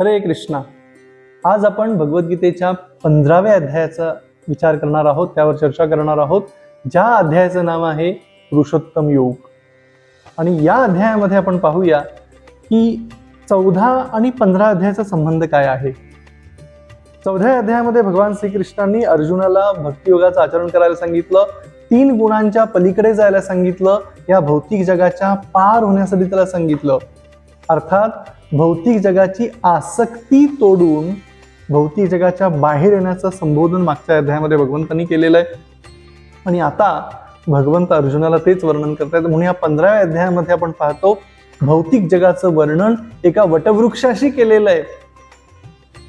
हरे कृष्णा. आज आपण भगवद्गीतेच्या पंधराव्या अध्यायाचा विचार करणार आहोत त्यावर चर्चा करणार आहोत ज्या अध्यायाचं नाव आहे पुरुषोत्तम योग. आणि या अध्यायामध्ये आपण पाहूया की चौदा आणि पंधरा अध्यायाचा संबंध काय आहे. चौथ्या अध्यायामध्ये भगवान श्रीकृष्णांनी अर्जुनाला भक्तियोगाचं आचरण करायला सांगितलं तीन गुणांच्या पलीकडे जायला सांगितलं या भौतिक जगाच्या पार होण्यासाठी त्याला सांगितलं. अर्थात भौतिक जगाची आसक्ती तोडून भौतिक जगाच्या बाहेर येण्याचं संबोधन मागच्या अध्यायामध्ये भगवंतांनी केलेलं आहे. आणि आता भगवंत अर्जुनाला तेच वर्णन करतायत. म्हणून या पंधराव्या अध्यायामध्ये आपण पाहतो भौतिक जगाचं वर्णन एका वटवृक्षाशी केलेलं आहे.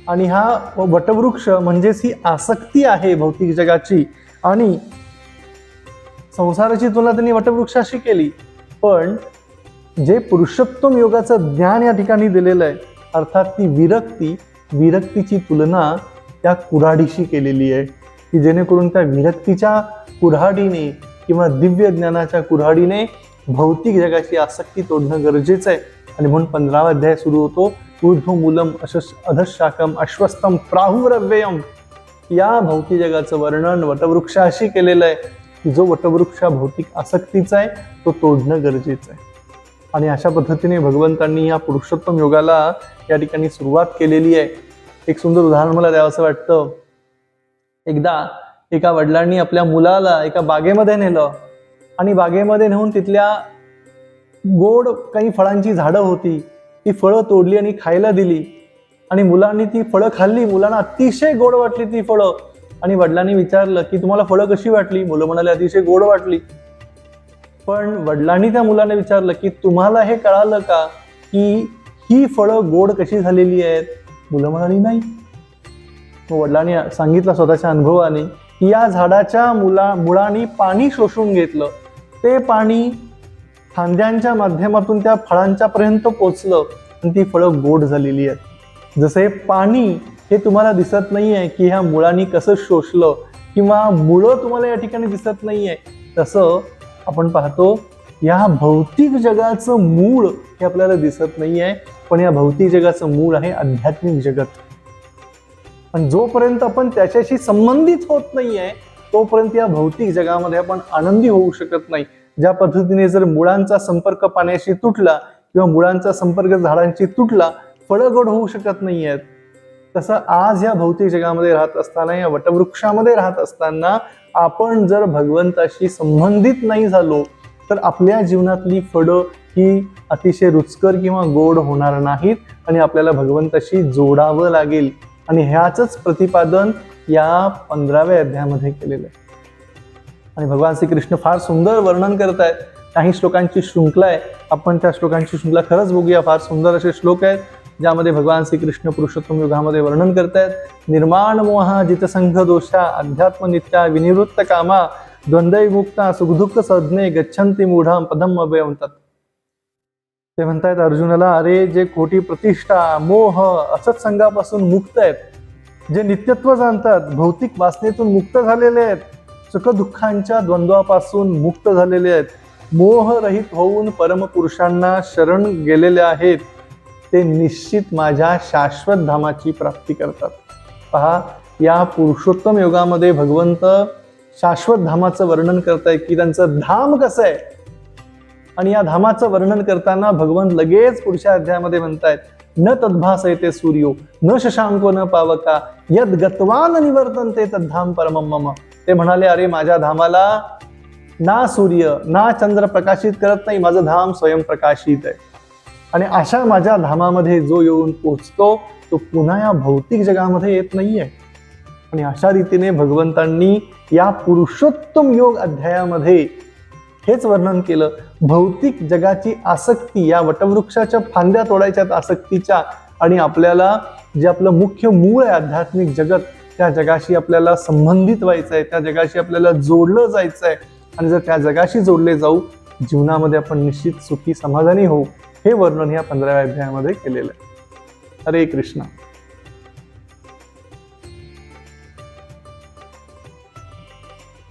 आणि हा वटवृक्ष म्हणजेच ही आसक्ती आहे भौतिक जगाची. आणि संसाराची तुलना त्यांनी वटवृक्षाशी केली. पण जे पुरुषोत्तम योगाचं ज्ञान या ठिकाणी दिलेलं आहे अर्थात ती विरक्ती विरक्तीची तुलना त्या कुऱ्हाडीशी केलेली आहे की जेणेकरून त्या विरक्तीच्या कुऱ्हाडीने किंवा दिव्य ज्ञानाच्या कुऱ्हाडीने भौतिक जगाची आसक्ती तोडणं गरजेचं आहे. आणि म्हणून पंधरावा अध्याय सुरू होतो ऊर्ध्वमूलम अशस अधशाकम अश्वस्तम प्राहुरव्ययम. या भौतिक जगाचं वर्णन वटवृक्षाशी केलेलं आहे की जो वटवृक्ष भौतिक आसक्तीचा आहे तो तोडणं गरजेचं आहे. आणि अशा पद्धतीने भगवंतांनी या पुरुषोत्तम योगाला या ठिकाणी सुरुवात केलेली आहे. एक सुंदर उदाहरण मला द्यावंसं वाटतं. एकदा एका वडिलांनी आपल्या मुलाला एका बागेमध्ये नेलं आणि बागेमध्ये नेऊन तिथल्या गोड काही फळांची झाडं होती ती फळं तोडली आणि खायला दिली. आणि मुलांनी ती फळं खाल्ली. मुलांना अतिशय गोड वाटली ती फळं. आणि वडिलांनी विचारलं की तुम्हाला फळं कशी वाटली? मुलं म्हणाले अतिशय गोड वाटली. पण वडिलांनी त्या मुलाने विचारलं की तुम्हाला हे कळालं का की ही फळं गोड कशी झालेली आहेत? मुलं म्हणाली नाही. मग वडिलांनी सांगितलं स्वतःच्या अनुभवाने की या झाडाच्या मुला मुळांनी पाणी शोषून घेतलं. ते पाणी फांद्यांच्या माध्यमातून त्या फळांच्या पर्यंत पोचलं आणि ती फळं गोड झालेली आहेत. जसं हे पाणी हे तुम्हाला दिसत नाही आहे की ह्या मुळांनी कसं शोषलं किंवा मुळं तुम्हाला या ठिकाणी दिसत नाही आहे तसं आपण पाहतो या भौतिक जगाचं मूळ हे आपल्याला दिसत नाही आहे पण या भौतिक जगाचं मूळ आहे आध्यात्मिक जगत. पण जोपर्यंत आपण त्याच्याशी संबंधित होत नाही आहे तोपर्यंत या भौतिक जगामध्ये आपण आनंदी होऊ शकत नाही. ज्या पद्धतीने जर मुळांचा संपर्क पाण्याशी तुटला किंवा मुळांचा संपर्क झाडांशी तुटला फळं गोड होऊ शकत नाही आहेत तसं आज या भौतिक जगामध्ये राहत असताना या वटवृक्षामध्ये राहत असताना आपण जर भगवंताशी संबंधित नाही झालो तर आपल्या जीवनातली फळं ही अतिशय रुचकर किंवा गोड होणार नाहीत आणि आपल्याला भगवंताशी जोडावं लागेल. आणि ह्याच प्रतिपादन या पंधराव्या अध्यायामध्ये केलेलं आहे. आणि भगवान श्रीकृष्ण फार सुंदर वर्णन करत आहेत काही श्लोकांची शृंखला आहे. आपण त्या श्लोकांची शृंखला खरंच बघूया. फार सुंदर असे श्लोक आहेत. ज्यामध्ये भगवान श्रीकृष्ण पुरुषोत्तम युगामध्ये वर्णन करतायत. निर्माण मोहा जितसंघ दोषा अध्यात्मनित्या विनिवृत्त कामा द्वंद्वमुक्ता सुखदुःख सज्ञे गच्छन्ति मूढाम पदम म्हणतात ते म्हणतायत अर्जुनाला अरे जे खोटी प्रतिष्ठा मोह असत संघापासून मुक्त आहेत जे नित्यत्व जाणतात भौतिक वासनेतून मुक्त झालेले आहेत सुखदुःखांच्या द्वंद्वापासून मुक्त झालेले आहेत मोहरहित होऊन परमपुरुषांना शरण गेलेले आहेत ते निश्चित माझ्या शाश्वत धामाची प्राप्ती करतात. पहा या पुरुषोत्तम योगामध्ये भगवंत शाश्वत धामाचं वर्णन करताय की त्यांचं धाम कसं आहे? आणि या धामाचं वर्णन करताना भगवंत लगेच पुढच्या अध्यायामध्ये म्हणतायत न तद्भास येते सूर्यो न शशांको न पावका यद गतवान निवर्तन ते तद्धाम परमम मम. ते म्हणाले अरे माझ्या धामाला ना सूर्य ना चंद्र प्रकाशित करत नाही माझं धाम स्वयंप्रकाशित आहे. आणि अशा माझ्या धामामध्ये जो येऊन पोचतो तो पुन्हा या भौतिक जगामध्ये येत नाहीये. आणि अशा रीतीने भगवंतांनी या पुरुषोत्तम योग अध्यायामध्ये हेच वर्णन केलं. भौतिक जगाची आसक्ती या वटवृक्षाच्या फांद्या तोडायच्या आसक्तीच्या आणि आपल्याला जे आपलं मुख्य मूळ आहे आध्यात्मिक जगत त्या जगाशी आपल्याला संबंधित व्हायचं आहे त्या जगाशी आपल्याला जोडलं जायचं आहे आणि जर त्या जगाशी जोडले जाऊ जीवनामध्ये आपण निश्चित सुखी समाधानी होऊ. हे वर्णन या पंधराव्या अध्यायामध्ये केलेलं आहे. हरे कृष्णा.